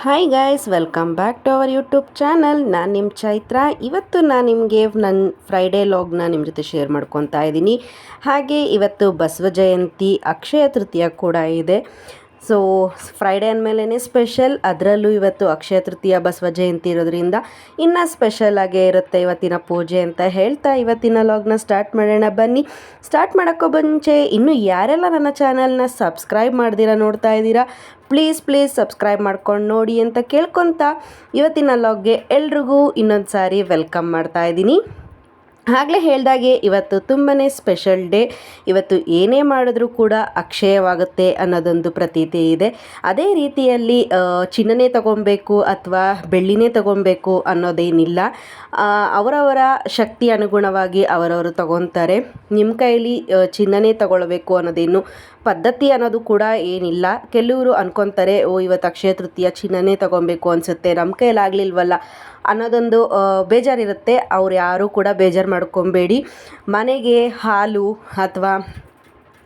Hi guys welcome back to our YouTube channel ನಾನು ನಿಮ್ಮ ಚೈತ್ರ. ಇವತ್ತು ನಾನು ನಿಮಗೆ ನನ್ನ ಫ್ರೈಡೇ ಲಾಗ್ನ ನಿಮ್ಮ ಜೊತೆ ಶೇರ್ ಮಾಡ್ಕೊತಾ ಇದ್ದೀನಿ. ಹಾಗೆ ಇವತ್ತು ಬಸವ ಜಯಂತಿ, ಅಕ್ಷಯ ತೃತೀಯ ಕೂಡ ಇದೆ. ಸೊ ಫ್ರೈಡೇ ಅಂದಮೇಲೆ ಸ್ಪೆಷಲ್ ಅದರಲ್ಲೂ ಇವತ್ತು ಅಕ್ಷಯ ತೃತೀಯ ಬಸವ ಜಯಂತಿ ಇರೋದ್ರಿಂದ ಇನ್ನೂ ಸ್ಪೆಷಲ್ ಆಗೇ ಇರುತ್ತೆ ಇವತ್ತಿನ ಪೂಜೆ ಅಂತ ಹೇಳ್ತಾ ಇವತ್ತಿನ ಲಾಗ್ನ ಸ್ಟಾರ್ಟ್ ಮಾಡೋಣ ಬನ್ನಿ. ಸ್ಟಾರ್ಟ್ ಮಾಡೋಕ್ಕೋ ಮುಂಚೆ ಇನ್ನೂ ಯಾರೆಲ್ಲ ನನ್ನ ಚಾನಲ್ನ ಸಬ್ಸ್ಕ್ರೈಬ್ ಮಾಡ್ದಿರಾ ನೋಡ್ತಾ ಇದ್ದೀರಾ ಪ್ಲೀಸ್ ಪ್ಲೀಸ್ ಸಬ್ಸ್ಕ್ರೈಬ್ ಮಾಡ್ಕೊಂಡು ನೋಡಿ ಅಂತ ಕೇಳ್ಕೊತ ಇವತ್ತಿನ ಲಾಗ್ಗೆ ಎಲ್ರಿಗೂ ಇನ್ನೊಂದು ಸಾರಿ ವೆಲ್ಕಮ್ ಮಾಡ್ತಾ ಇದ್ದೀನಿ. ಆಗಲೇ ಹೇಳ್ದಾಗೆ ಇವತ್ತು ತುಂಬಾ ಸ್ಪೆಷಲ್ ಡೇ ಇವತ್ತು ಏನೇ ಮಾಡಿದ್ರೂ ಕೂಡ ಅಕ್ಷಯವಾಗುತ್ತೆ ಅನ್ನೋದೊಂದು ಪ್ರತೀತಿ ಇದೆ. ಅದೇ ರೀತಿಯಲ್ಲಿ ಚಿನ್ನನೇ ತಗೊಬೇಕು ಅಥವಾ ಬೆಳ್ಳಿನೇ ತಗೊಬೇಕು ಅನ್ನೋದೇನಿಲ್ಲ. ಅವರವರ ಶಕ್ತಿ ಅನುಗುಣವಾಗಿ ಅವರವರು ತಗೊತಾರೆ. ನಿಮ್ಮ ಕೈಯಲ್ಲಿ ಚಿನ್ನನೇ ತಗೊಳ್ಬೇಕು ಅನ್ನೋದೇನು ಪದ್ಧತಿ ಅನ್ನೋದು ಕೂಡ ಏನಿಲ್ಲ. ಕೆಲವರು ಅನ್ಕೊತಾರೆ, ಓ, ಇವತ್ತು ಅಕ್ಷಯ ತೃತೀಯ ಚಿನ್ನನೇ ತಗೊಬೇಕು ಅನಿಸುತ್ತೆ. ನಮ್ಮ ಕೈಲಾಗಲಿಲ್ವಲ್ಲ. ಅನ್ನೋದೊಂದು ಬೇಜಾರಿರುತ್ತೆ. ಅವ್ರು ಯಾರೂ ಕೂಡ ಬೇಜಾರು ಮಾಡ್ಕೊಬೇಡಿ. ಮನೆಗೆ ಹಾಲು ಅಥವಾ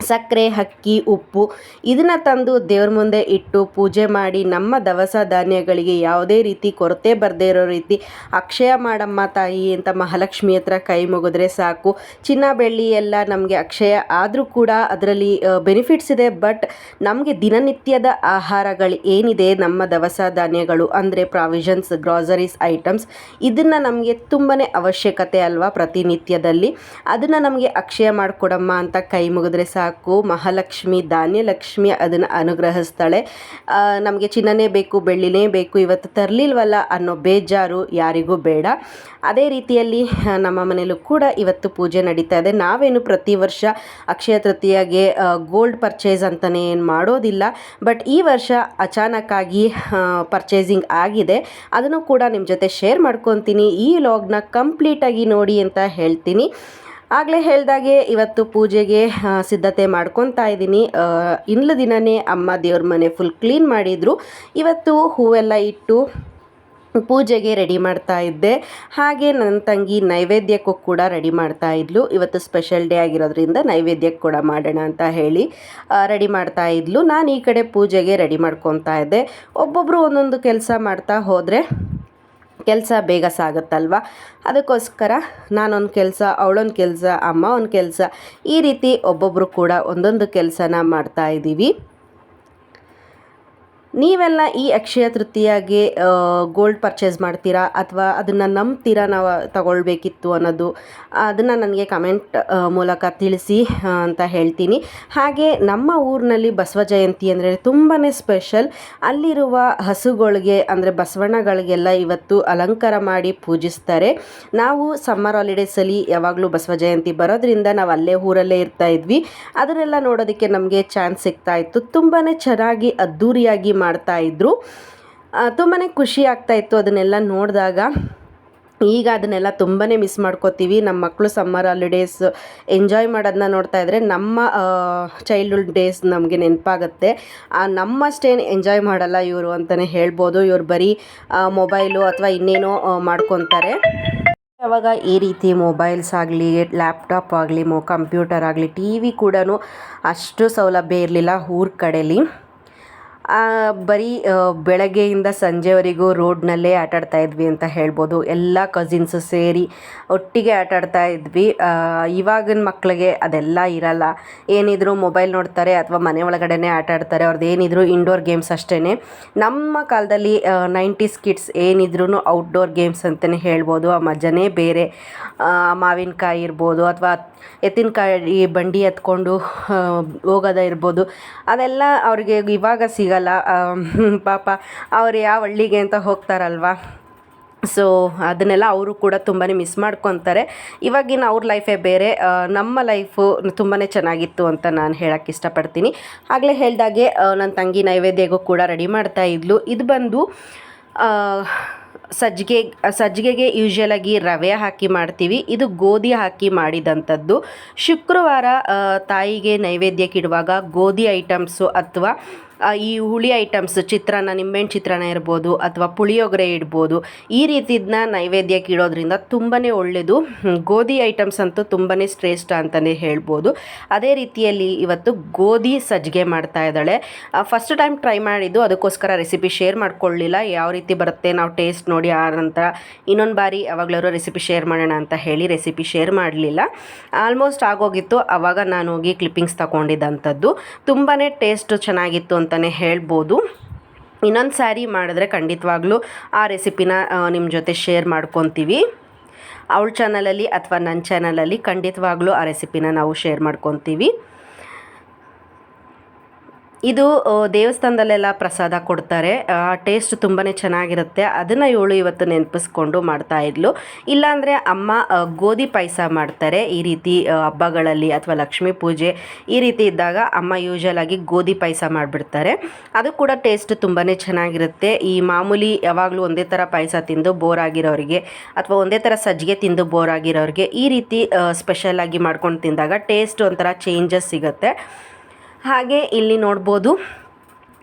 ಸಕ್ಕರೆ, ಅಕ್ಕಿ, ಉಪ್ಪು ಇದನ್ನು ತಂದು ದೇವ್ರ ಮುಂದೆ ಇಟ್ಟು ಪೂಜೆ ಮಾಡಿ ನಮ್ಮ ದವಸ ಧಾನ್ಯಗಳಿಗೆ ಯಾವುದೇ ರೀತಿ ಕೊರತೆ ಬರದೇ ಇರೋ ರೀತಿ ಅಕ್ಷಯ ಮಾಡಮ್ಮ ತಾಯಿ ಅಂತ ಮಹಾಲಕ್ಷ್ಮಿ ಹತ್ರ ಕೈ ಮುಗಿದ್ರೆ ಸಾಕು. ಚಿನ್ನ, ಬೆಳ್ಳಿ ಎಲ್ಲ ನಮಗೆ ಅಕ್ಷಯ ಆದರೂ ಕೂಡ ಅದರಲ್ಲಿ ಬೆನಿಫಿಟ್ಸ್ ಇದೆ. ಬಟ್ ನಮಗೆ ದಿನನಿತ್ಯದ ಆಹಾರಗಳು ಏನಿದೆ ನಮ್ಮ ದವಸ ಧಾನ್ಯಗಳು ಅಂದರೆ ಪ್ರಾವಿಷನ್ಸ್ ಗ್ರಾಸರೀಸ್ ಐಟಮ್ಸ್ ಇದನ್ನು ನಮಗೆ ತುಂಬಾ ಅವಶ್ಯಕತೆ ಅಲ್ವಾ ಪ್ರತಿನಿತ್ಯದಲ್ಲಿ. ಅದನ್ನು ನಮಗೆ ಅಕ್ಷಯ ಮಾಡಿಕೊಡಮ್ಮ ಅಂತ ಕೈ ಮುಗಿದ್ರೆ ಸಾಕು. ಮಹಾಲಕ್ಷ್ಮಿ, ಧಾನ್ಯಲಕ್ಷ್ಮಿ, ಅದನ್ನು ಅನುಗ್ರಹಿಸ್ತಾಳೆ. ನಮಗೆ ಚಿನ್ನನೇ ಬೇಕು, ಬೆಳ್ಳಿನೇ ಬೇಕು, ಇವತ್ತು ತರಲಿಲ್ವಲ್ಲ ಅನ್ನೋ ಬೇಜಾರು ಯಾರಿಗೂ ಬೇಡ. ಅದೇ ರೀತಿಯಲ್ಲಿ ನಮ್ಮ ಮನೆಯಲ್ಲೂ ಕೂಡ ಇವತ್ತು ಪೂಜೆ ನಡೀತಾ ಇದೆ. ನಾವೇನು ಪ್ರತಿ ವರ್ಷ ಅಕ್ಷಯ ತೃತೀಯಗೆ ಗೋಲ್ಡ್ ಪರ್ಚೇಸ್ ಅಂತಲೇ ಏನು ಮಾಡೋದಿಲ್ಲ. ಬಟ್ ಈ ವರ್ಷ ಅಚಾನಕ್ಕಾಗಿ ಪರ್ಚೇಸಿಂಗ್ ಆಗಿದೆ. ಅದನ್ನು ಕೂಡ ನಿಮ್ಮ ಜೊತೆ ಶೇರ್ ಮಾಡ್ಕೊತೀನಿ. ಈ ಲಾಗ್ನ ಕಂಪ್ಲೀಟಾಗಿ ನೋಡಿ ಅಂತ ಹೇಳ್ತೀನಿ. ಆಗಲೇ ಹೇಳ್ದಾಗೆ ಇವತ್ತು ಪೂಜೆಗೆ ಸಿದ್ಧತೆ ಮಾಡ್ಕೊತಾ ಇದ್ದೀನಿ. ಇನ್ಲ ದಿನವೇ ಅಮ್ಮ ದೇವ್ರ ಮನೆ ಫುಲ್ ಕ್ಲೀನ್ ಮಾಡಿದರು. ಇವತ್ತು ಹೂವೆಲ್ಲ ಇಟ್ಟು ಪೂಜೆಗೆ ರೆಡಿ ಮಾಡ್ತಾ ಇದ್ದೆ. ಹಾಗೆ ನನ್ನ ತಂಗಿ ನೈವೇದ್ಯಕ್ಕೂ ಕೂಡ ರೆಡಿ ಮಾಡ್ತಾ ಇದ್ಲು. ಇವತ್ತು ಸ್ಪೆಷಲ್ ಡೇ ಆಗಿರೋದ್ರಿಂದ ನೈವೇದ್ಯಕ್ಕೆ ಕೂಡ ಮಾಡೋಣ ಅಂತ ಹೇಳಿ ರೆಡಿ ಮಾಡ್ತಾ ಇದ್ಲು. ನಾನು ಈ ಕಡೆ ಪೂಜೆಗೆ ರೆಡಿ ಮಾಡ್ಕೊತಾ ಇದ್ದೆ. ಒಬ್ಬೊಬ್ಬರು ಒಂದೊಂದು ಕೆಲಸ ಮಾಡ್ತಾ ಹೋದರೆ ಕೆಲಸ ಬೇಗ ಸಾಗುತ್ತಲ್ವ? ಅದಕ್ಕೋಸ್ಕರ ನಾನೊಂದು ಕೆಲಸ, ಅವಳೊಂದು ಕೆಲಸ ಅಮ್ಮ ಒಂದು ಕೆಲಸ ಈ ರೀತಿ ಒಬ್ಬೊಬ್ಬರು ಕೂಡ ಒಂದೊಂದು ಕೆಲಸನ ಮಾಡ್ತಾ ಇದ್ದೀವಿ. ನೀವೆಲ್ಲ ಈ ಅಕ್ಷಯ ತೃತೀಯಾಗೆ ಗೋಲ್ಡ್ ಪರ್ಚೇಸ್ ಮಾಡ್ತೀರಾ? ಅಥವಾ ಅದನ್ನು ನಂಬ್ತೀರಾ ನಾವು ತಗೊಳ್ಬೇಕಿತ್ತು ಅನ್ನೋದು? ಅದನ್ನು ನನಗೆ ಕಮೆಂಟ್ ಮೂಲಕ ತಿಳಿಸಿ ಅಂತ ಹೇಳ್ತೀನಿ. ಹಾಗೆ ನಮ್ಮ ಊರಿನಲ್ಲಿ ಬಸವ ಜಯಂತಿ ಅಂದರೆ ತುಂಬಾ ಸ್ಪೆಷಲ್ ಅಲ್ಲಿರುವ ಹಸುಗಳಿಗೆ ಅಂದರೆ ಬಸವಣ್ಣಗಳಿಗೆಲ್ಲ ಇವತ್ತು ಅಲಂಕಾರ ಮಾಡಿ ಪೂಜಿಸ್ತಾರೆ. ನಾವು ಸಮ್ಮರ್ ಹಾಲಿಡೇಸಲ್ಲಿ ಯಾವಾಗಲೂ ಬಸವ ಜಯಂತಿ ಬರೋದ್ರಿಂದ ನಾವು ಅಲ್ಲೇ ಊರಲ್ಲೇ ಇರ್ತಾ ಇದ್ವಿ. ಅದನ್ನೆಲ್ಲ ನೋಡೋದಕ್ಕೆ ನಮಗೆ ಚಾನ್ಸ್ ಸಿಗ್ತಾ ಇತ್ತು. ತುಂಬಾ ಚೆನ್ನಾಗಿ ಅದ್ಧೂರಿಯಾಗಿ ಮಾಡ್ತಾ ಇದ್ರು. ತುಂಬಾ ಖುಷಿ ಆಗ್ತಾ ಇತ್ತು ಅದನ್ನೆಲ್ಲ ನೋಡಿದಾಗ. ಈಗ ಅದನ್ನೆಲ್ಲ ತುಂಬಾ ಮಿಸ್ ಮಾಡ್ಕೋತೀವಿ. ನಮ್ಮ ಮಕ್ಕಳು ಸಮ್ಮರ್ ಹಾಲಿಡೇಸ್ ಎಂಜಾಯ್ ಮಾಡೋದನ್ನ ನೋಡ್ತಾ ಇದ್ದರೆ ನಮ್ಮ ಚೈಲ್ಡ್ಹುಡ್ ಡೇಸ್ ನಮಗೆ ನೆನಪಾಗುತ್ತೆ. ನಮ್ಮಷ್ಟೇನು ಎಂಜಾಯ್ ಮಾಡಲ್ಲ ಇವರು ಅಂತಲೇ ಹೇಳ್ಬೋದು. ಇವರು ಬರೀ ಮೊಬೈಲು ಅಥವಾ ಇನ್ನೇನೋ ಮಾಡ್ಕೊತಾರೆ. ಅವಾಗ ಈ ರೀತಿ ಮೊಬೈಲ್ಸ್ ಆಗಲಿ ಲ್ಯಾಪ್ಟಾಪ್ ಆಗಲಿ, ಮೊ ಕಂಪ್ಯೂಟರ್ ಆಗಲಿ ಟಿ ವಿ ಕೂಡ ಅಷ್ಟು ಸೌಲಭ್ಯ ಇರಲಿಲ್ಲ ಊರ ಕಡೆಯಲ್ಲಿ ಬರೀ ಬೆಳಗ್ಗೆಯಿಂದ ಸಂಜೆವರೆಗೂ ರೋಡ್ನಲ್ಲೇ ಆಟಾಡ್ತಾ ಇದ್ವಿ ಅಂತ ಹೇಳ್ಬೋದು. ಎಲ್ಲ ಕಸಿನ್ಸು ಸೇರಿ ಒಟ್ಟಿಗೆ ಆಟಾಡ್ತಾ ಇದ್ವಿ. ಇವಾಗಿನ ಮಕ್ಕಳಿಗೆ ಅದೆಲ್ಲ ಇರಲ್ಲ. ಏನಿದ್ರೂ ಮೊಬೈಲ್ ನೋಡ್ತಾರೆ ಅಥವಾ ಮನೆ ಒಳಗಡೆನೇ ಆಟಾಡ್ತಾರೆ ಅವ್ರದ್ದು ಏನಿದ್ರು ಇಂಡೋರ್ ಗೇಮ್ಸ್ ಅಷ್ಟೇ ನಮ್ಮ ಕಾಲದಲ್ಲಿ ನೈಂಟೀಸ್ ಕಿಡ್ಸ್ ಏನಿದ್ರೂ ಔಟ್ಡೋರ್ ಗೇಮ್ಸ್ ಅಂತಲೇ ಹೇಳ್ಬೋದು. ಆ ಮಜನೇ ಬೇರೆ. ಮಾವಿನಕಾಯಿ ಇರ್ಬೋದು ಅಥವಾ ಎತ್ತಿನಕಾಯಿ ಬಂಡಿ ಎತ್ಕೊಂಡು ಹೋಗೋದ ಇರ್ಬೋದು. ಅದೆಲ್ಲ ಅವ್ರಿಗೆ ಇವಾಗ ಸಿಗಲ್ಲ ಪಾಪ ಅವ್ರು ಯಾವ ಹಳ್ಳಿಗೆ ಅಂತ ಹೋಗ್ತಾರಲ್ವ? ಸೊ ಅದನ್ನೆಲ್ಲ ಅವರು ಕೂಡ ತುಂಬಾ ಮಿಸ್ ಮಾಡ್ಕೊತಾರೆ. ಇವಾಗಿನ ಅವ್ರ ಲೈಫೇ ಬೇರೆ ನಮ್ಮ ಲೈಫು ತುಂಬಾ ಚೆನ್ನಾಗಿತ್ತು ಅಂತ ನಾನು ಹೇಳೋಕ್ಕೆ ಇಷ್ಟಪಡ್ತೀನಿ. ಆಗಲೇ ಹೇಳಿದಾಗೆ ನನ್ನ ತಂಗಿ ನೈವೇದ್ಯಗೂ ಕೂಡ ರೆಡಿ ಮಾಡ್ತಾ ಇದ್ಲು. ಇದು ಬಂದು ಸಜ್ಜಿಗೆ, ಸಜ್ಜಿಗೆಗೆ ಯೂಶ್ವಲಾಗಿ ರವೆ ಹಾಕಿ ಮಾಡ್ತೀವಿ. ಇದು ಗೋಧಿ ಹಾಕಿ ಮಾಡಿದಂಥದ್ದು. ಶುಕ್ರವಾರ ತಾಯಿಗೆ ನೈವೇದ್ಯಕ್ಕಿಡುವಾಗ ಗೋಧಿ ಐಟಮ್ಸು ಅಥವಾ ಈ ಹುಳಿ ಐಟಮ್ಸ್ ಚಿತ್ರಾನ್ನ, ನಿಂಬೆಹಣ್ಣು ಚಿತ್ರಾನ್ನ ಇರ್ಬೋದು ಅಥವಾ ಪುಳಿಯೋಗರೆ ಇಡ್ಬೋದು, ಈ ರೀತಿದನ್ನ ನೈವೇದ್ಯಕ್ಕೆ ಇಡೋದ್ರಿಂದ ತುಂಬಾ ಒಳ್ಳೆಯದು ಗೋಧಿ ಐಟಮ್ಸ್ ಅಂತೂ ತುಂಬಾ ಶ್ರೇಷ್ಠ ಅಂತಲೇ ಹೇಳ್ಬೋದು. ಅದೇ ರೀತಿಯಲ್ಲಿ ಇವತ್ತು ಗೋಧಿ ಸಜ್ಜಿಗೆ ಮಾಡ್ತಾ ಇದ್ದಾಳೆ. ಫಸ್ಟ್ ಟೈಮ್ ಟ್ರೈ ಮಾಡಿದ್ದು, ಅದಕ್ಕೋಸ್ಕರ ರೆಸಿಪಿ ಶೇರ್ ಮಾಡ್ಕೊಳ್ಳಿಲ್ಲ. ಯಾವ ರೀತಿ ಬರುತ್ತೆ ನಾವು ಟೇಸ್ಟ್ ನೋಡಿ ಆ ನಂತರ ಇನ್ನೊಂದು ಬಾರಿ ಯಾವಾಗಲಾದ್ರು ರೆಸಿಪಿ ಶೇರ್ ಮಾಡೋಣ ಅಂತ ಹೇಳಿ ರೆಸಿಪಿ ಶೇರ್ ಮಾಡಲಿಲ್ಲ. ಆಲ್ಮೋಸ್ಟ್ ಆಗೋಗಿತ್ತು. ಆವಾಗ ನಾನು ಹೋಗಿ ಕ್ಲಿಪ್ಪಿಂಗ್ಸ್ ತಗೊಂಡಿದ್ದಂಥದ್ದು. ತುಂಬಾ ಟೇಸ್ಟ್ ಚೆನ್ನಾಗಿತ್ತು ಅಂತಲೇ ಹೇಳ್ಬೋದು. ಇನ್ನೊಂದು ಸ್ಯಾರಿ ಮಾಡಿದ್ರೆ ಖಂಡಿತವಾಗ್ಲೂ ಆ ರೆಸಿಪಿನ ನಿಮ್ಮ ಜೊತೆ ಶೇರ್ ಮಾಡ್ಕೊತೀವಿ. ಅವಳ ಚಾನಲಲ್ಲಿ ಅಥವಾ ನನ್ನ ಚಾನಲಲ್ಲಿ ಖಂಡಿತವಾಗ್ಲೂ ಆ ರೆಸಿಪಿನ ನಾವು ಶೇರ್ ಮಾಡ್ಕೊತೀವಿ. ಇದು ದೇವಸ್ಥಾನದಲ್ಲೆಲ್ಲ ಪ್ರಸಾದ ಕೊಡ್ತಾರೆ. ಟೇಸ್ಟ್ ತುಂಬಾ ಚೆನ್ನಾಗಿರುತ್ತೆ. ಅದನ್ನು ಇವಳು ಇವತ್ತು ನೆನಪಿಸ್ಕೊಂಡು ಮಾಡ್ತಾ ಇದ್ಲು. ಇಲ್ಲಾಂದರೆ ಅಮ್ಮ ಗೋಧಿ ಪಾಯಸ ಮಾಡ್ತಾರೆ. ಈ ರೀತಿ ಹಬ್ಬಗಳಲ್ಲಿ ಅಥವಾ ಲಕ್ಷ್ಮೀ ಪೂಜೆ ಈ ರೀತಿ ಇದ್ದಾಗ ಅಮ್ಮ ಯೂಶಲ್ ಆಗಿ ಗೋಧಿ ಪಾಯಸ ಮಾಡಿಬಿಡ್ತಾರೆ. ಅದು ಕೂಡ ಟೇಸ್ಟ್ ತುಂಬಾ ಚೆನ್ನಾಗಿರುತ್ತೆ. ಈ ಮಾಮೂಲಿ ಯಾವಾಗಲೂ ಒಂದೇ ಥರ ಪಾಯಸ ತಿಂದು ಬೋರ್ ಆಗಿರೋರಿಗೆ ಅಥವಾ ಒಂದೇ ಥರ ಸಜ್ಜಿಗೆ ತಿಂದು ಬೋರ್ ಆಗಿರೋರಿಗೆ ಈ ರೀತಿ ಸ್ಪೆಷಲ್ ಆಗಿ ಮಾಡ್ಕೊಂಡು ತಿಂದಾಗ ಟೇಸ್ಟ್ ಒಂಥರ ಚೇಂಜಸ್ ಸಿಗುತ್ತೆ. ಹಾಗೆ ಇಲ್ಲಿ ನೋಡ್ಬೋದು.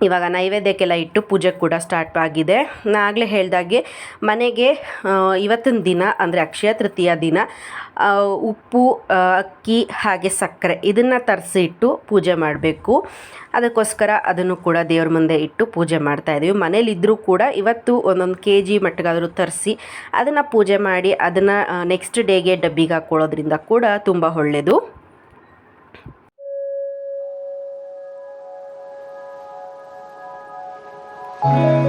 ಇವಾಗ ನೈವೇದ್ಯಕ್ಕೆಲ್ಲ ಇಟ್ಟು ಪೂಜೆ ಕೂಡ ಸ್ಟಾರ್ಟ್ ಆಗಿದೆ. ಆಗಲೇ ಹೇಳ್ದಾಗೆ ಮನೆಗೆ ಇವತ್ತಿನ ದಿನ, ಅಂದರೆ ಅಕ್ಷಯ ತೃತೀಯ ದಿನ ಉಪ್ಪು ಅಕ್ಕಿ, ಹಾಗೆ ಸಕ್ಕರೆ ಇದನ್ನು ತರಿಸಿಟ್ಟು ಪೂಜೆ ಮಾಡಬೇಕು. ಅದಕ್ಕೋಸ್ಕರ ಅದನ್ನು ಕೂಡ ದೇವ್ರ ಮುಂದೆ ಇಟ್ಟು ಪೂಜೆ ಮಾಡ್ತಾ ಇದ್ದೀವಿ ಮನೇಲಿದ್ದರೂ ಕೂಡ ಇವತ್ತು ಒಂದೊಂದು ಕೆ ಜಿ ಮಟ್ಟಿಗಾದರೂ ತರಿಸಿ ಅದನ್ನು ಪೂಜೆ ಮಾಡಿ ಅದನ್ನು ನೆಕ್ಸ್ಟ್ ಡೇಗೆ ಡಬ್ಬಿಗೆ ಹಾಕ್ಕೊಳ್ಳೋದ್ರಿಂದ ಕೂಡ ತುಂಬ ಒಳ್ಳೆಯದು ಮಕ್ಕಳು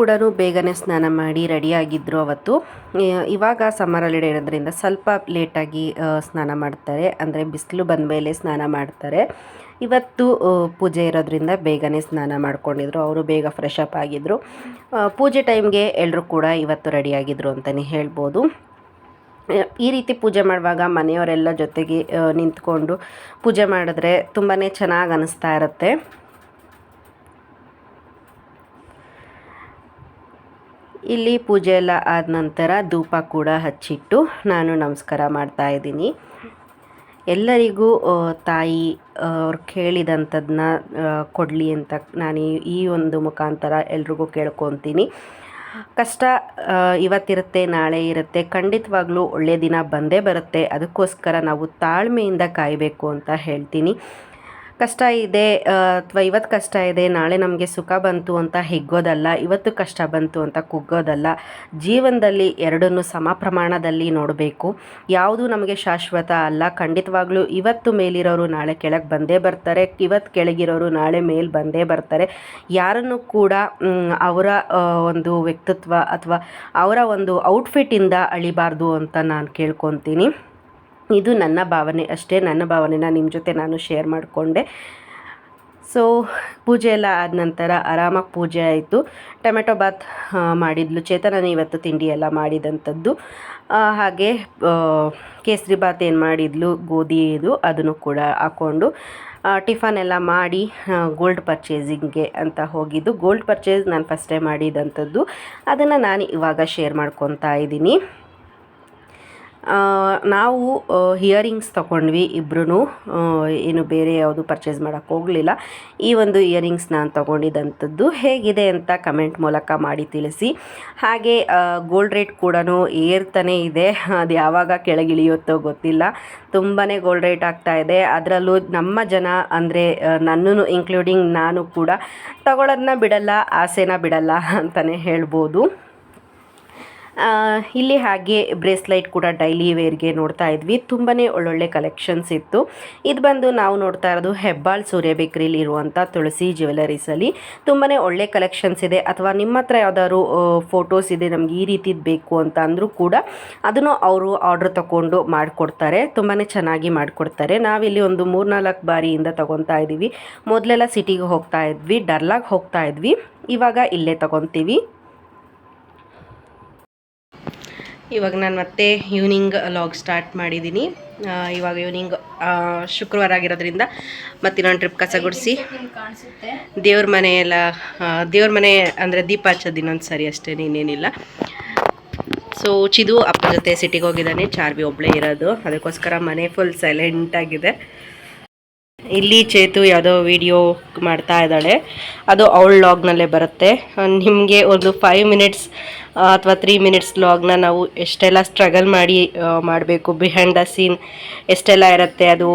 ಕೂಡ ಬೇಗನೆ ಸ್ನಾನ ಮಾಡಿ ರೆಡಿಯಾಗಿದ್ದರು ಅವತ್ತು. ಇವಾಗ ಸಮ್ಮರ್ ಹಾಲಿಡೇ ಇರೋದ್ರಿಂದ ಸ್ವಲ್ಪ ಲೇಟಾಗಿ ಸ್ನಾನ ಮಾಡ್ತಾರೆ. ಅಂದರೆ ಬಿಸಿಲು ಬಂದ ಮೇಲೆ ಸ್ನಾನ ಮಾಡ್ತಾರೆ. ಇವತ್ತು ಪೂಜೆ ಇರೋದ್ರಿಂದ ಬೇಗನೆ ಸ್ನಾನ ಮಾಡ್ಕೊಂಡಿದ್ರು. ಅವರು ಬೇಗ ಫ್ರೆಶ್ ಅಪ್ ಆಗಿದ್ದರು ಪೂಜೆ ಟೈಮ್ಗೆ ಎಲ್ಲರೂ ಕೂಡ ಇವತ್ತು ರೆಡಿಯಾಗಿದ್ದರು ಅಂತಲೇ ಹೇಳ್ಬೋದು. ಈ ರೀತಿ ಪೂಜೆ ಮಾಡುವಾಗ ಮನೆಯವರೆಲ್ಲ ಜೊತೆಗೆ ನಿಂತ್ಕೊಂಡು ಪೂಜೆ ಮಾಡಿದ್ರೆ ತುಂಬಾ ಚೆನ್ನಾಗಿ ಅನ್ನಿಸ್ತಾ ಇರುತ್ತೆ. ಇಲ್ಲಿ ಪೂಜೆ ಎಲ್ಲ ಆದ ನಂತರ ಧೂಪ ಕೂಡ ಹಚ್ಚಿಟ್ಟು ನಾನು ನಮಸ್ಕಾರ ಮಾಡ್ತಾ ಇದ್ದೀನಿ. ಎಲ್ಲರಿಗೂ ತಾಯಿ ಅವ್ರು ಕೇಳಿದಂಥದ್ದನ್ನ ಕೊಡಲಿ ಅಂತ ನಾನು ಈ- ಈ ಒಂದು ಮುಖಾಂತರ ಎಲ್ರಿಗೂ ಕೇಳ್ಕೊತೀನಿ. ಕಷ್ಟ ಇವತ್ತಿರುತ್ತೆ, ನಾಳೆ ಇರುತ್ತೆ, ಖಂಡಿತವಾಗ್ಲೂ ಒಳ್ಳೆಯ ದಿನ ಬಂದೇ ಬರುತ್ತೆ. ಅದಕ್ಕೋಸ್ಕರ ನಾವು ತಾಳ್ಮೆಯಿಂದ ಕಾಯಬೇಕು ಅಂತ ಹೇಳ್ತೀನಿ. ಕಷ್ಟ ಇದೆ ಅಥವಾ ಇವತ್ತು ಕಷ್ಟ ಇದೆ, ನಾಳೆ ನಮಗೆ ಸುಖ ಬಂತು ಅಂತ ಹಿಗ್ಗೋದಲ್ಲ, ಇವತ್ತು ಕಷ್ಟ ಬಂತು ಅಂತ ಕುಗ್ಗೋದಲ್ಲ, ಜೀವನದಲ್ಲಿ ಎರಡನ್ನೂ ಸಮ ಪ್ರಮಾಣದಲ್ಲಿ ನೋಡಬೇಕು. ಯಾವುದು ನಮಗೆ ಶಾಶ್ವತ ಅಲ್ಲ, ಖಂಡಿತವಾಗ್ಲೂ ಇವತ್ತು ಮೇಲಿರೋರು ನಾಳೆ ಕೆಳಗೆ ಬಂದೇ ಬರ್ತಾರೆ ಇವತ್ತು ಕೆಳಗಿರೋರು ನಾಳೆ ಮೇಲೆ ಬಂದೇ ಬರ್ತಾರೆ. ಯಾರನ್ನು ಕೂಡ ಅವರ ಒಂದು ವ್ಯಕ್ತಿತ್ವ ಅಥವಾ ಅವರ ಒಂದು ಔಟ್ಫಿಟ್ಟಿಂದ ಅಳಿಬಾರ್ದು ಅಂತ ನಾನು ಕೇಳ್ಕೊತೀನಿ. ಇದು ನನ್ನ ಭಾವನೆ ಅಷ್ಟೇ, ನನ್ನ ಭಾವನೆನ ನಿಮ್ಮ ಜೊತೆ ನಾನು ಶೇರ್ ಮಾಡಿಕೊಂಡೆ. ಸೊ ಪೂಜೆ ಎಲ್ಲ ಆದ ನಂತರ ಆರಾಮಾಗಿ ಪೂಜೆ ಆಯಿತು. ಟೊಮೆಟೊ ಬಾತ್ ಮಾಡಿದ್ಲು. ಚೇತನ ಇವತ್ತು ತಿಂಡಿ ಎಲ್ಲ ಮಾಡಿದಂಥದ್ದು ಹಾಗೆ ಕೇಸರಿ ಬಾತ್ ಏನು ಮಾಡಿದ್ಲು, ಗೋಧಿ ಇದು, ಅದನ್ನು ಕೂಡ ಹಾಕ್ಕೊಂಡು ಟಿಫನ್ ಎಲ್ಲ ಮಾಡಿ ಗೋಲ್ಡ್ ಪರ್ಚೇಸಿಂಗ್ಗೆ ಅಂತ ಹೋಗಿದ್ದು. ಗೋಲ್ಡ್ ಪರ್ಚೇಸ್ ನಾನು ಫಸ್ಟ್ ಮಾಡಿದಂಥದ್ದು ಅದನ್ನು ನಾನು ಇವಾಗ ಶೇರ್ ಮಾಡ್ಕೊತಾ ಇದ್ದೀನಿ. ನಾವು ಹಿಯರಿಂಗ್ಸ್ ತೊಗೊಂಡ್ವಿ ಇಬ್ಬರೂ ಏನು ಬೇರೆ ಯಾವುದು ಪರ್ಚೇಸ್ ಮಾಡೋಕ್ಕೆ ಹೋಗಲಿಲ್ಲ. ಈ ಒಂದು ಇಯರಿಂಗ್ಸ್ ನಾನು ತೊಗೊಂಡಿದ್ದಂಥದ್ದು ಹೇಗಿದೆ ಅಂತ ಕಮೆಂಟ್ ಮೂಲಕ ಮಾಡಿ ತಿಳಿಸಿ. ಹಾಗೆ ಗೋಲ್ಡ್ ರೇಟ್ ಕೂಡ ಏರ್ತಾನೆ ಇದೆ. ಅದು ಯಾವಾಗ ಕೆಳಗಿಳಿಯುತ್ತೋ ಗೊತ್ತಿಲ್ಲ. ತುಂಬಾ ಗೋಲ್ಡ್ ರೇಟ್ ಆಗ್ತಾ ಇದೆ. ಅದರಲ್ಲೂ ನಮ್ಮ ಜನ ಅಂದರೆ ನನ್ನೂ ಇನ್ಕ್ಲೂಡಿಂಗ್ ನಾನು ಕೂಡ ತಗೊಳ್ಳೋದನ್ನ ಬಿಡಲ್ಲ, ಆಸೆನ ಬಿಡಲ್ಲ ಅಂತಲೇ ಹೇಳ್ಬೋದು. ಇಲ್ಲಿ ಹಾಗೆ ಬ್ರೇಸ್ಲೈಟ್ ಕೂಡ ಡೈಲಿ ವೇರ್ಗೆ ನೋಡ್ತಾ ಇದ್ವಿ. ತುಂಬಾ ಒಳ್ಳೊಳ್ಳೆ ಕಲೆಕ್ಷನ್ಸ್ ಇತ್ತು. ಇದು ಬಂದು ನಾವು ನೋಡ್ತಾ ಇರೋದು ಹೆಬ್ಬಾಳ್ ಸೂರ್ಯ ಬೇಕ್ರಿಲಿ ಇರುವಂಥ ತುಳಸಿ ಜ್ಯುವೆಲರೀಸಲ್ಲಿ ತುಂಬಾ ಒಳ್ಳೆ ಕಲೆಕ್ಷನ್ಸ್ ಇದೆ. ಅಥವಾ ನಿಮ್ಮ ಹತ್ರ ಯಾವ್ದಾದ್ರು ಫೋಟೋಸ್ ಇದೆ ನಮ್ಗೆ ಈ ರೀತಿದು ಬೇಕು ಅಂತ ಅಂದರೂ ಕೂಡ ಅದನ್ನು ಅವರು ಆರ್ಡ್ರ್ ತಗೊಂಡು ಮಾಡಿಕೊಡ್ತಾರೆ. ತುಂಬಾ ಚೆನ್ನಾಗಿ ಮಾಡಿಕೊಡ್ತಾರೆ. ನಾವಿಲ್ಲಿ ಒಂದು ಮೂರ್ನಾಲ್ಕು ಬಾರಿಯಿಂದ ತೊಗೊತಾ ಇದ್ದೀವಿ ಮೊದಲೆಲ್ಲ ಸಿಟಿಗೆ ಹೋಗ್ತಾ ಇದ್ವಿ. ಡರ್ಲಾಗ್ ಹೋಗ್ತಾ ಇದ್ವಿ. ಇವಾಗ ಇಲ್ಲೇ ತಗೊತೀವಿ. ಇವಾಗ ನಾನು ಮತ್ತೆ ಈವ್ನಿಂಗ್ ಲಾಗ್ ಸ್ಟಾರ್ಟ್ ಮಾಡಿದ್ದೀನಿ ಇವಾಗ ಈವ್ನಿಂಗ್ ಶುಕ್ರವಾರ ಆಗಿರೋದ್ರಿಂದ ಮತ್ತೆ ಇನ್ನೊಂದು ಟ್ರಿಪ್ ಕಸ ಗುಡಿಸಿ. ದೇವ್ರ ಮನೆ ಎಲ್ಲ ದೇವ್ರ ಮನೆ ಅಂದರೆ ದೀಪ ಹಚ್ಚೋದು ಇನ್ನೊಂದು ಸರಿ ಅಷ್ಟೇ, ಇನ್ನೇನಿಲ್ಲ. ಸೊ ಚಿದು ಅಪ್ಪ ಜೊತೆ ಸಿಟಿಗೆ ಹೋಗಿದ್ದಾನೆ, ಚಾರ್ವಿ ಒಬ್ಬಳೇ ಇರೋದು. ಅದಕ್ಕೋಸ್ಕರ ಮನೆ ಫುಲ್ ಸೈಲೆಂಟ್ ಆಗಿದೆ. ಇಲ್ಲಿ ಚೇತು ಯಾವುದೋ ವಿಡಿಯೋ ಮಾಡ್ತಾ ಇದ್ದಾಳೆ. ಅದು ಅವಳ ಲಾಗ್ನಲ್ಲೇ ಬರುತ್ತೆ. ನಿಮಗೆ ಒಂದು ಫೈವ್ ಮಿನಿಟ್ಸ್ ಅಥವಾ ತ್ರೀ ಮಿನಿಟ್ಸ್ ಲಾಗ್ನ ನಾವು ಎಷ್ಟೆಲ್ಲ ಸ್ಟ್ರಗಲ್ ಮಾಡಿ ಮಾಡಬೇಕು ಬಿಹೈಂಡ್ ದ ಸೀನ್ ಎಷ್ಟೆಲ್ಲ ಇರುತ್ತೆ, ಅದು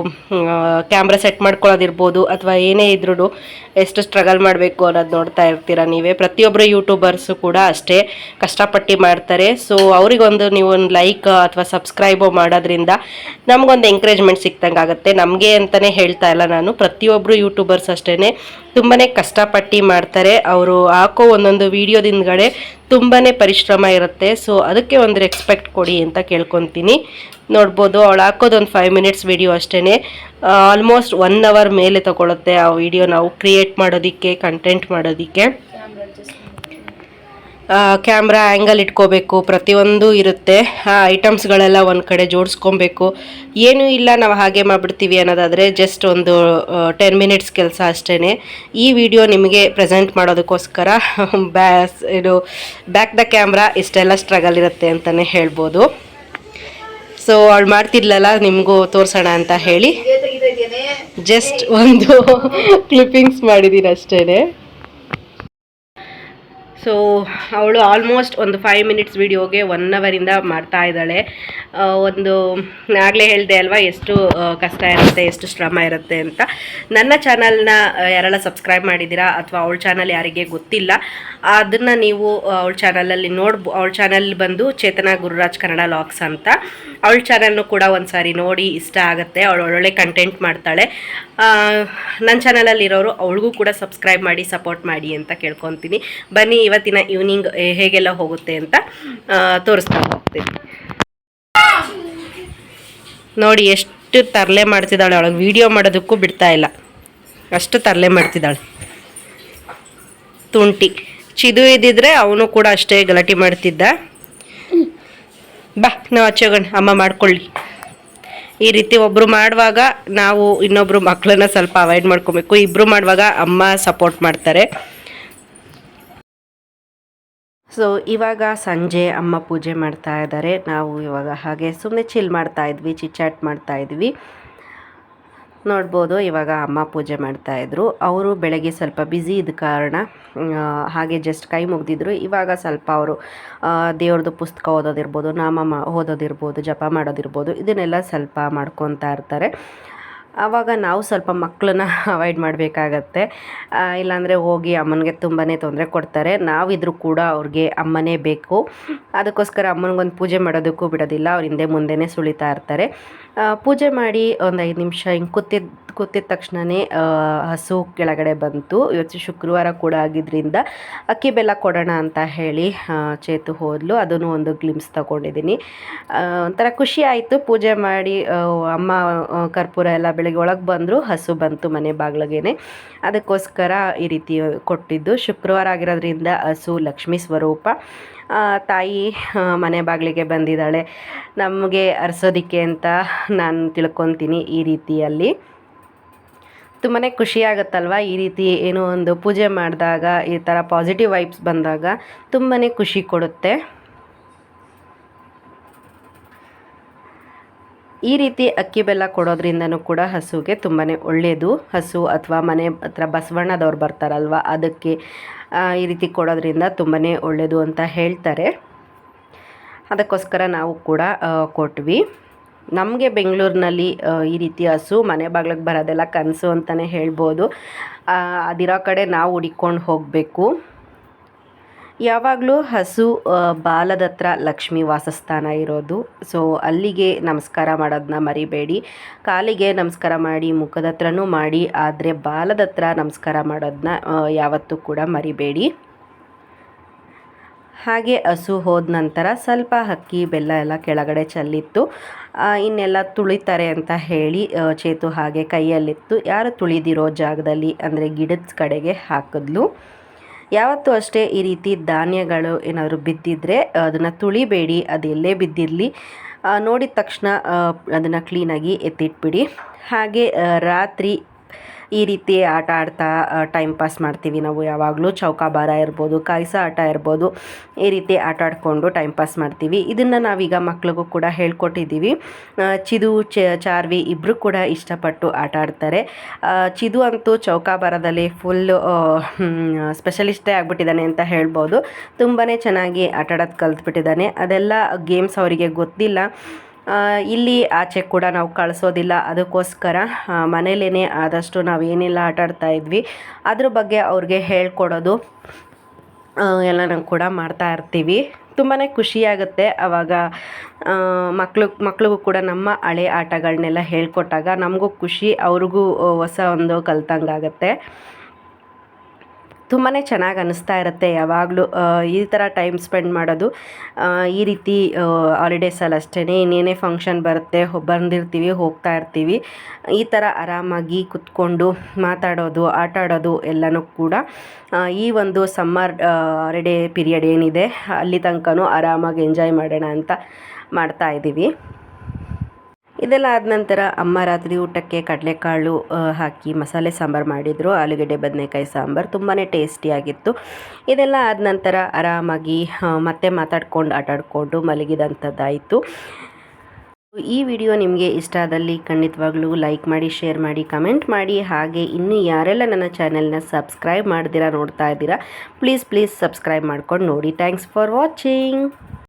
ಕ್ಯಾಮ್ರಾ ಸೆಟ್ ಮಾಡ್ಕೊಳ್ಳೋದಿರ್ಬೋದು ಅಥವಾ ಏನೇ ಇದ್ರೂ ಎಷ್ಟು ಸ್ಟ್ರಗಲ್ ಮಾಡಬೇಕು ಅನ್ನೋದು ನೋಡ್ತಾ ಇರ್ತೀರ ನೀವೇ. ಪ್ರತಿಯೊಬ್ಬರು ಯೂಟ್ಯೂಬರ್ಸು ಕೂಡ ಅಷ್ಟೇ ಕಷ್ಟಪಟ್ಟು ಮಾಡ್ತಾರೆ. ಸೊ ಅವರಿಗೊಂದು ನೀವು ಒಂದು ಲೈಕ್ ಅಥವಾ ಸಬ್ಸ್ಕ್ರೈಬು ಮಾಡೋದ್ರಿಂದ ನಮಗೊಂದು ಎಂಕರೇಜ್ಮೆಂಟ್ ಸಿಕ್ತಂಗೆ ಆಗುತ್ತೆ. ನಮಗೆ ಅಂತಲೇ ಹೇಳ್ತಾ ಇಲ್ಲ ನಾನು. ಪ್ರತಿಯೊಬ್ಬರು ಯೂಟ್ಯೂಬರ್ಸ್ ಅಷ್ಟೇ ತುಂಬಾ ಕಷ್ಟಪಟ್ಟು ಮಾಡ್ತಾರೆ. ಅವರು ಹಾಕೋ ಒಂದೊಂದು ವಿಡಿಯೋದಿಂದಗಡೆ ತುಂಬಾ ಪರಿಶ್ರಮ ಇರುತ್ತೆ. ಸೊ ಅದಕ್ಕೆ ಒಂದು ರೆಸ್ಪೆಕ್ಟ್ ಕೊಡಿ ಅಂತ ಕೇಳ್ಕೊತೀನಿ. ನೋಡ್ಬೋದು, ಅವಳು ಹಾಕೋದೊಂದು ಫೈವ್ ಮಿನಿಟ್ಸ್ ವಿಡಿಯೋ ಅಷ್ಟೇ ಆಲ್ಮೋಸ್ಟ್ ಒನ್ ಅವರ್ ಮೇಲೆ ತಗೊಳುತ್ತೆ ಆ ವಿಡಿಯೋ ನಾವು ಕ್ರಿಯೇಟ್ ಮಾಡೋದಕ್ಕೆ ಕಂಟೆಂಟ್ ಮಾಡೋದಕ್ಕೆ. ಕ್ಯಾಮ್ರಾ ಆ್ಯಂಗಲ್ ಇಟ್ಕೋಬೇಕು. ಪ್ರತಿಯೊಂದು ಇರುತ್ತೆ. ಆ ಐಟಮ್ಸ್ಗಳೆಲ್ಲ ಒಂದು ಕಡೆ ಜೋಡಿಸ್ಕೊಬೇಕು. ಏನೂ ಇಲ್ಲ ನಾವು ಹಾಗೆ ಮಾಡಿಬಿಡ್ತೀವಿ ಅನ್ನೋದಾದರೆ ಜಸ್ಟ್ ಒಂದು ಟೆನ್ ಮಿನಿಟ್ಸ್ ಕೆಲಸ ಅಷ್ಟೇ ಈ ವಿಡಿಯೋ ನಿಮಗೆ ಪ್ರೆಸೆಂಟ್ ಮಾಡೋದಕ್ಕೋಸ್ಕರ ಬ್ಯಾಸ್ ಇದು ಬ್ಯಾಕ್ ದ ಕ್ಯಾಮ್ರಾ ಇಷ್ಟೆಲ್ಲ ಸ್ಟ್ರಗಲ್ ಇರುತ್ತೆ ಅಂತಲೇ ಹೇಳ್ಬೋದು. ಸೊ ಅವಳು ಮಾಡ್ತಿದ್ಲಲ್ಲ ನಿಮಗೂ ತೋರಿಸೋಣ ಅಂತ ಹೇಳಿ. ಜಸ್ಟ್ ಒಂದು ಕ್ಲಿಪ್ಪಿಂಗ್ಸ್ ಮಾಡಿದ್ದೀನಿ ಅಷ್ಟೇ ಸೊ ಅವಳು ಆಲ್ಮೋಸ್ಟ್ ಒಂದು ಫೈವ್ ಮಿನಿಟ್ಸ್ ವಿಡಿಯೋಗೆ ಒನ್ ಅವರಿಂದ ಮಾಡ್ತಾ ಇದ್ದಾಳೆ. ಒಂದು, ಆಗಲೇ ಹೇಳಿದೆ ಅಲ್ವಾ, ಎಷ್ಟು ಕಷ್ಟ ಇರುತ್ತೆ, ಎಷ್ಟು ಶ್ರಮ ಇರುತ್ತೆ ಅಂತ. ನನ್ನ ಚಾನಲ್ನ ಯಾರೆಲ್ಲ ಸಬ್ಸ್ಕ್ರೈಬ್ ಮಾಡಿದ್ದೀರಾ ಅಥವಾ ಅವಳ ಚಾನಲ್ ಯಾರಿಗೆ ಗೊತ್ತಿಲ್ಲ ಅದನ್ನು ನೀವು ಅವಳ ಚಾನಲಲ್ಲಿ ನೋಡ್ಬೋ, ಅವಳ ಚಾನಲ್ ಬಂದು ಚೇತನ ಗುರುರಾಜ್ ಕನ್ನಡ ಲಾಕ್ಸ್ ಅಂತ. ಅವಳ ಚಾನಲ್ನು ಕೂಡ ಒಂದು ಸಾರಿ ನೋಡಿ, ಇಷ್ಟ ಆಗುತ್ತೆ. ಅವಳು ಒಳ್ಳೊಳ್ಳೆ ಕಂಟೆಂಟ್ ಮಾಡ್ತಾಳೆ. ನನ್ನ ಚಾನಲಲ್ಲಿ ಇರೋರು, ಅವಳಿಗೂ ಕೂಡ ಸಬ್ಸ್ಕ್ರೈಬ್ ಮಾಡಿ ಸಪೋರ್ಟ್ ಮಾಡಿ ಅಂತ ಕೇಳ್ಕೊತೀನಿ. ಬನ್ನಿ, ಇವತ್ತಿನ ಈವ್ನಿಂಗ್ ಹೇಗೆಲ್ಲ ಹೋಗುತ್ತೆ ಅಂತ ತೋರಿಸ್ತಾ ಹೋಗ್ತೀನಿ. ನೋಡಿ, ಎಷ್ಟು ತರಲೆ ಮಾಡ್ತಿದ್ದಾಳೆ. ಅವಳಿಗೆ ವಿಡಿಯೋ ಮಾಡೋದಕ್ಕೂ ಬಿಡ್ತಾ ಇಲ್ಲ. ಅಷ್ಟು ತರಲೆ ಮಾಡ್ತಿದ್ದಾಳೆ. ತುಂಟಿ. ಚಿದು ಇದ್ದಿದ್ರೆ ಅವನು ಕೂಡ ಅಷ್ಟೇ ಗಲಾಟೆ ಮಾಡ್ತಿದ್ದ. ಬಾ, ನಾವು ಹಚ್ಚೋಗೋಣ ಅಮ್ಮ ಮಾಡ್ಕೊಳ್ಳಿ. ಈ ರೀತಿ ಒಬ್ಬರು ಮಾಡುವಾಗ ನಾವು ಇನ್ನೊಬ್ರು ಮಕ್ಕಳನ್ನ ಸ್ವಲ್ಪ ಅವಾಯ್ಡ್ ಮಾಡ್ಕೊಬೇಕು. ಇಬ್ಬರು ಮಾಡುವಾಗ ಅಮ್ಮ ಸಪೋರ್ಟ್ ಮಾಡ್ತಾರೆ. ಸೊ ಇವಾಗ ಸಂಜೆ ಅಮ್ಮ ಪೂಜೆ ಮಾಡ್ತಾ ಇದ್ದಾರೆ. ನಾವು ಇವಾಗ ಹಾಗೆ ಸುಮ್ಮನೆ ಚಿಲ್ ಮಾಡ್ತಾ ಇದ್ವಿ ಚಿಚಾಟ್ ಮಾಡ್ತಾ ಇದ್ವಿ. ನೋಡ್ಬೋದು, ಇವಾಗ ಅಮ್ಮ ಪೂಜೆ ಮಾಡ್ತಾಯಿದ್ರು ಅವರು ಬೆಳಗ್ಗೆ ಸ್ವಲ್ಪ ಬ್ಯುಸಿ ಇದ್ದ ಕಾರಣ ಹಾಗೆ ಜಸ್ಟ್ ಕೈ ಮುಗ್ದಿದ್ರು. ಇವಾಗ ಸ್ವಲ್ಪ ಅವರು ದೇವ್ರದ್ದು ಪುಸ್ತಕ ಓದೋದಿರ್ಬೋದು, ನಾಮ ಮಾ, ಓದೋದಿರ್ಬೋದು, ಜಪ ಮಾಡೋದಿರ್ಬೋದು, ಇದನ್ನೆಲ್ಲ ಸ್ವಲ್ಪ ಮಾಡ್ಕೊತಾ ಇರ್ತಾರೆ. ಆವಾಗ ನಾವು ಸ್ವಲ್ಪ ಮಕ್ಕಳನ್ನ ಅವಾಯ್ಡ್ ಮಾಡಬೇಕಾಗತ್ತೆ. ಇಲ್ಲಾಂದರೆ ಹೋಗಿ ಅಮ್ಮನಿಗೆ ತುಂಬಾ ತೊಂದರೆ ಕೊಡ್ತಾರೆ. ನಾವಿದ್ರೂ ಕೂಡ ಅವ್ರಿಗೆ ಅಮ್ಮನೇ ಬೇಕು. ಅದಕ್ಕೋಸ್ಕರ ಅಮ್ಮನಿಗೊಂದು ಪೂಜೆ ಮಾಡೋದಕ್ಕೂ ಬಿಡೋದಿಲ್ಲ. ಅವ್ರ ಹಿಂದೆ ಮುಂದೆನೇ ಸುಳಿತಾ ಇರ್ತಾರೆ. ಪೂಜೆ ಮಾಡಿ ಒಂದು ಐದು ನಿಮಿಷ ಹಿಂಗೆ ಕೂತಿದ್ದ ಕೂತಿದ ತಕ್ಷಣವೇ ಹಸು ಕೆಳಗಡೆ ಬಂತು. ಇವತ್ತು ಶುಕ್ರವಾರ ಕೂಡ ಆಗಿದ್ದರಿಂದ ಅಕ್ಕಿ ಬೆಲ್ಲ ಕೊಡೋಣ ಅಂತ ಹೇಳಿ ಚೇತು ಹೋದ್ಲು. ಅದನ್ನು ಒಂದು ಗ್ಲಿಮ್ಸ್ ತಗೊಂಡಿದ್ದೀನಿ. ಒಂಥರ ಖುಷಿ ಆಯಿತು. ಪೂಜೆ ಮಾಡಿ ಅಮ್ಮ ಕರ್ಪೂರ ಎಲ್ಲ ಬೆಳಗ್ಗೆ ಒಳಗೆ ಬಂದರು. ಹಸು ಬಂತು ಮನೆ ಬಾಗ್ಲಗೇನೆ. ಅದಕ್ಕೋಸ್ಕರ ಈ ರೀತಿ ಕೊಟ್ಟಿದ್ದು. ಶುಕ್ರವಾರ ಆಗಿರೋದ್ರಿಂದ ಹಸು ಲಕ್ಷ್ಮೀ ಸ್ವರೂಪ. ತಾಯಿ ಮನೆ ಬಾಗಿಲಿಗೆ ಬಂದಿದ್ದಾಳೆ. ನಮಗೆ ಅರಸೋದಿಕ್ಕೆ ಅಂತ ನಾನು ತಿಳ್ಕೊತೀನಿ ಈ ರೀತಿಯಲ್ಲಿ. ತುಂಬಾ ಖುಷಿ ಆಗುತ್ತಲ್ವ ಈ ರೀತಿ ಏನೋ ಒಂದು ಪೂಜೆ ಮಾಡಿದಾಗ ಈ ಥರ ಪಾಸಿಟಿವ್ ವೈಬ್ಸ್ ಬಂದಾಗ ತುಂಬಾ ಖುಷಿ ಕೊಡುತ್ತೆ. ಈ ರೀತಿ ಅಕ್ಕಿ ಬೆಲ್ಲ ಕೊಡೋದ್ರಿಂದನೂ ಕೂಡ ಹಸುಗೆ ತುಂಬಾ ಒಳ್ಳೆಯದು ಹಸು ಅಥವಾ ಮನೆ ಹತ್ರ ಬಸವಣ್ಣದವ್ರು ಬರ್ತಾರಲ್ವ ಅದಕ್ಕೆ ಈ ರೀತಿ ಕೊಡೋದ್ರಿಂದ ತುಂಬಾ ಒಳ್ಳೆಯದು ಅಂತ ಹೇಳ್ತಾರೆ. ಅದಕ್ಕೋಸ್ಕರ ನಾವು ಕೂಡ ಕೊಟ್ವಿ. ನಮಗೆ ಬೆಂಗಳೂರಿನಲ್ಲಿ ಈ ರೀತಿ ಹಸು, ಮನೆ ಬಾಗ್ಲಿಗೆ ಬರೋದೆಲ್ಲ ಕನಸು ಅಂತಲೇ ಹೇಳ್ಬೋದು. ಅದಿರೋ ಕಡೆ ನಾವು ಹುಡಿಕೊಂಡು ಹೋಗಬೇಕು. ಯಾವಾಗಲೂ ಹಸು ಬಾಲದತ್ರ ಲಕ್ಷ್ಮಿ ವಾಸಸ್ಥಾನ ಇರೋದು. ಸೊ ಅಲ್ಲಿಗೆ ನಮಸ್ಕಾರ ಮಾಡೋದನ್ನ ಮರಿಬೇಡಿ. ಕಾಲಿಗೆ ನಮಸ್ಕಾರ ಮಾಡಿ, ಮುಖದ ಹತ್ರನೂ ಮಾಡಿ, ಆದರೆ ಬಾಲದ ಹತ್ರ ನಮಸ್ಕಾರ ಮಾಡೋದನ್ನ ಯಾವತ್ತೂ ಕೂಡ ಮರಿಬೇಡಿ. ಹಾಗೆ ಹಸು ಹೋದ ನಂತರ ಸ್ವಲ್ಪ ಅಕ್ಕಿ, ಬೆಲ್ಲ ಎಲ್ಲ ಕೆಳಗಡೆ ಚೆಲ್ಲಿತ್ತು. ಇನ್ನೆಲ್ಲ ತುಳಿತಾರೆ ಅಂತ ಹೇಳಿ ಚೇತು ಹಾಗೆ ಕೈಯಲ್ಲಿತ್ತು. ಯಾರು ತುಳಿದಿರೋ ಜಾಗದಲ್ಲಿ, ಅಂದರೆ ಗಿಡದ ಕಡೆಗೆ ಹಾಕಿದ್ಲು. ಯಾವತ್ತೂ ಅಷ್ಟೇ ಈ ರೀತಿ ಧಾನ್ಯಗಳು ಏನಾದರೂ ಬಿದ್ದಿದ್ರೆ ಅದನ್ನು ತುಳಿಬೇಡಿ, ಅದು ಎಲ್ಲೇ ಬಿದ್ದಿರಲಿ. ನೋಡಿದ ತಕ್ಷಣ ಅದನ್ನು ಕ್ಲೀನಾಗಿ ಎತ್ತಿಟ್ಬಿಡಿ. ಹಾಗೆ ರಾತ್ರಿ ಈ ರೀತಿ ಆಟ ಆಡ್ತಾ ಟೈಮ್ ಪಾಸ್ ಮಾಡ್ತೀವಿ ನಾವು. ಯಾವಾಗಲೂ ಚೌಕಾಬಾರ ಇರ್ಬೋದು, ಕಾಯಿಸ ಆಟ ಇರ್ಬೋದು, ಈ ರೀತಿ ಆಟ ಆಡಿಕೊಂಡು ಟೈಮ್ ಪಾಸ್ ಮಾಡ್ತೀವಿ. ಇದನ್ನು ನಾವೀಗ ಮಕ್ಳಿಗೂ ಕೂಡ ಹೇಳ್ಕೊಟ್ಟಿದ್ದೀವಿ. ಚಿದು ಚಾರ್ವಿ ಇಬ್ಬರು ಕೂಡ ಇಷ್ಟಪಟ್ಟು ಆಟ ಆಡ್ತಾರೆ. ಚಿದು ಅಂತೂ ಚೌಕಾಬಾರದಲ್ಲಿ ಫುಲ್ಲು ಸ್ಪೆಷಲಿಸ್ಟೇ ಆಗಿಬಿಟ್ಟಿದ್ದಾನೆ ಅಂತ ಹೇಳ್ಬೋದು. ತುಂಬಾ ಚೆನ್ನಾಗಿ ಆಟ ಆಡೋದು ಕಲ್ತ್ಬಿಟ್ಟಿದ್ದಾನೆ. ಅದೆಲ್ಲ ಗೇಮ್ಸ್ ಅವರಿಗೆ ಗೊತ್ತಿಲ್ಲ. ಇಲ್ಲಿ ಆಚೆ ಕೂಡ ನಾವು ಕಳಿಸೋದಿಲ್ಲ. ಅದಕ್ಕೋಸ್ಕರ ಮನೇಲೇ ಆದಷ್ಟು ನಾವು ಏನೆಲ್ಲ ಆಟ ಆಡ್ತಾ ಇದ್ವಿ, ಅದ್ರ ಬಗ್ಗೆ ಅವ್ರಿಗೆ ಹೇಳ್ಕೊಡೋದು ಎಲ್ಲ ಎಲ್ಲನೂ ಕೂಡ ಮಾಡ್ತಾ ಇರ್ತೀವಿ. ತುಂಬಾ ಖುಷಿಯಾಗುತ್ತೆ ಆವಾಗ ಮಕ್ಕಳು ಮಕ್ಳಿಗೂ ಕೂಡ ನಮ್ಮ ಹಳೆ ಆಟಗಳನ್ನೆಲ್ಲ ಹೇಳ್ಕೊಟ್ಟಾಗ ನಮಗೂ ಖುಷಿ, ಅವ್ರಿಗೂ ಹೊಸ ಒಂದು ಕಲ್ತಂಗಾಗತ್ತೆ. ತುಂಬಾ ಚೆನ್ನಾಗಿ ಅನ್ನಿಸ್ತಾ ಇರುತ್ತೆ ಯಾವಾಗಲೂ ಈ ಥರ ಟೈಮ್ ಸ್ಪೆಂಡ್ ಮಾಡೋದು. ಈ ರೀತಿ ಹಾಲಿಡೇಸಲ್ಲಿ ಅಷ್ಟೇ ಇನ್ನೇನೇ ಫಂಕ್ಷನ್ ಬರುತ್ತೆ ಬಂದಿರ್ತೀವಿ, ಹೋಗ್ತಾ ಇರ್ತೀವಿ. ಈ ಥರ ಆರಾಮಾಗಿ ಕುತ್ಕೊಂಡು ಮಾತಾಡೋದು, ಆಟ ಆಡೋದು ಎಲ್ಲನೂ ಕೂಡ ಈ ಒಂದು ಸಮ್ಮರ್ ಹಾಲಿಡೇ ಪೀರಿಯಡ್ ಏನಿದೆ, ಅಲ್ಲಿ ತನಕನೂ ಆರಾಮಾಗಿ ಎಂಜಾಯ್ ಮಾಡೋಣ ಅಂತ ಮಾಡ್ತಾ ಇದ್ದೀವಿ ಇದೆಲ್ಲ ಆದ ನಂತರ ಅಮ್ಮ ರಾತ್ರಿ ಊಟಕ್ಕೆ ಕಡಲೆಕಾಳು ಹಾಕಿ ಮಸಾಲೆ ಸಾಂಬಾರು ಮಾಡಿದರು. ಆಲೂಗಡ್ಡೆ, ಬದನೆಕಾಯಿ ಸಾಂಬಾರು ತುಂಬಾ ಟೇಸ್ಟಿಯಾಗಿತ್ತು ಇದೆಲ್ಲ ಆದ ನಂತರ ಆರಾಮಾಗಿ ಮತ್ತೆ ಮಾತಾಡ್ಕೊಂಡು, ಆಟಾಡಿಕೊಂಡು ಮಲಗಿದಂಥದ್ದಾಯಿತು. ಈ ವಿಡಿಯೋ ನಿಮಗೆ ಇಷ್ಟ ಆದಲ್ಲಿ ಖಂಡಿತವಾಗ್ಲೂ ಲೈಕ್ ಮಾಡಿ, ಶೇರ್ ಮಾಡಿ, ಕಮೆಂಟ್ ಮಾಡಿ. ಹಾಗೆ ಇನ್ನೂ ಯಾರೆಲ್ಲ ನನ್ನ ಚಾನೆಲ್ನ ಸಬ್ಸ್ಕ್ರೈಬ್ ಮಾಡ್ದಿರಾ ನೋಡ್ತಾ ಇದ್ದೀರಾ ಪ್ಲೀಸ್ ಪ್ಲೀಸ್ ಸಬ್ಸ್ಕ್ರೈಬ್ ಮಾಡ್ಕೊಂಡು ನೋಡಿ. Thanks for watching